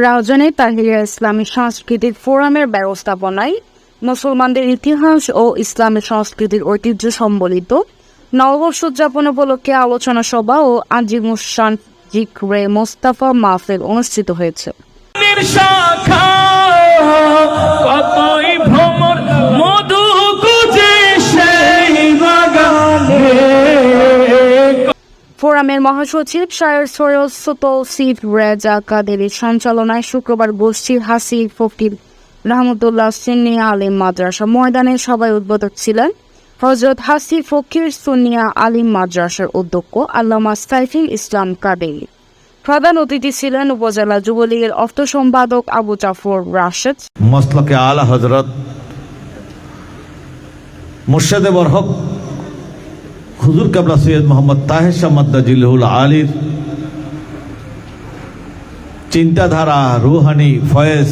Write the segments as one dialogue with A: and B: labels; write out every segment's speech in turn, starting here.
A: রাউজানে তাহিরিয়া ইসলামী সাংস্কৃতিক ফোরামের ব্যবস্থাপনায় মুসলমানদের ইতিহাস ও ইসলামী সংস্কৃতির ঐতিহ্য সম্বলিত নববর্ষ উদযাপন উপলক্ষে আলোচনা সভা ও আজিমুসান জিক্রে মোস্তাফা মাহফিল অনুষ্ঠিত হয়েছে। ফোরামের মহাসচিব শায়ের সৈয়দ সুতল সিফ রেজা কাদেরের সঞ্চালনায় শুক্রবার গোষ্ঠীর হাসি ফকির রহমতুল্লাহ সিন্নিয়া আলিম মাদ্রাসা ময়দানে সবাই উদ্বোধক ছিলেন হজরত হাসি ফকির সুনিয়া আলিম মাদ্রাসার অধ্যক্ষ আল্লামা সাইফুল ইসলাম কাদেরি। প্রধান অতিথি ছিলেন উপজেলা যুবলীগের অর্থ সম্পাদক আবু জাফর রাশেদ।
B: মসলকে আলা হজরত মুর্শেদে বরহক হুজুর কাবলা সৈয়দ মোহাম্মদ তাহের শামাদ্দাজিলহুল আলীর চিন্তাধারা রুহানি ফয়েজ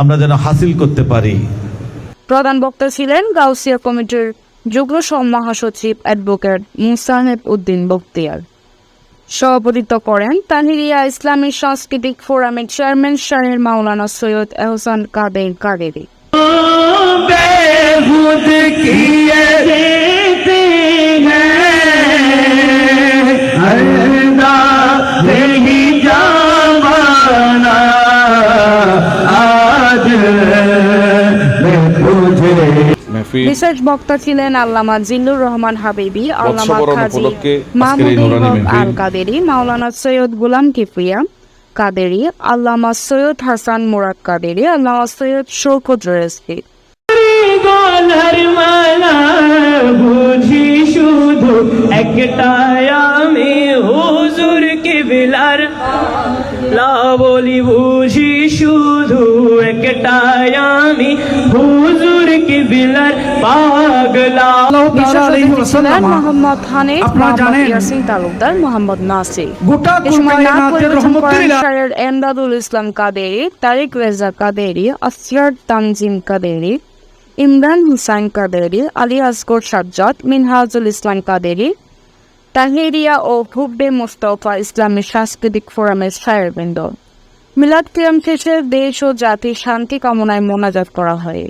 B: আমরা যেন হাসিল করতে পারি।
A: প্রধান বক্তা ছিলেন গাউসিয়া কমিটির যুগ্ম মহাসচিব অ্যাডভোকেট মুসাহেব উদ্দিন বক্তিয়ার সভাপতিত্ব করেন তাহিরিয়া ইসলামী সাংস্কৃতিক ফোরামের চেয়ারম্যান শাহের মাওলানা সৈয়দ এহসান কাদের কাদেরি। বিশেষ বক্তা ছিলেন আল্লামা জিল্লুর রহমান হাবিবি আল্লামা খাজি মাহমুদুল হক। আল কাদেরি মাওলানা সৈয়দ গুলাম কিফরিয়া কাদেরি আল্লামা সৈয়দ হাসান মুরাদ কাদেরি আল্লামা সৈয়দ শৌকত
C: বুঝি শুধু একটাই আমি হুজুর কে বিলার লা বলি বুঝি শুধু একটাই আমি হুজুর কে বিলার পাগলা
A: মোহাম্মদ হানিফ মোহাম্মদ ইয়াসিন তালুকদার মোহাম্মদ নাসির।
D: গোটা
A: ইসলাম কাদেরি তারিক রেজা কাদেরি আসিয়ার তানজিম কাদেরি ইমরান হুসাইন কাদেরি, আলী আসগর সাজ্জাদ, মিনহাজুল ইসলাম কাদেরি, তাহেরিয়া ও হুব্বে মুস্তফা ইসলামী সাংস্কৃতিক ফোরামের সায়রবৃন্দ মিলাদ কিয়াম শেষে দেশ ও জাতির শান্তি কামনায় মোনাজাত করা হয়।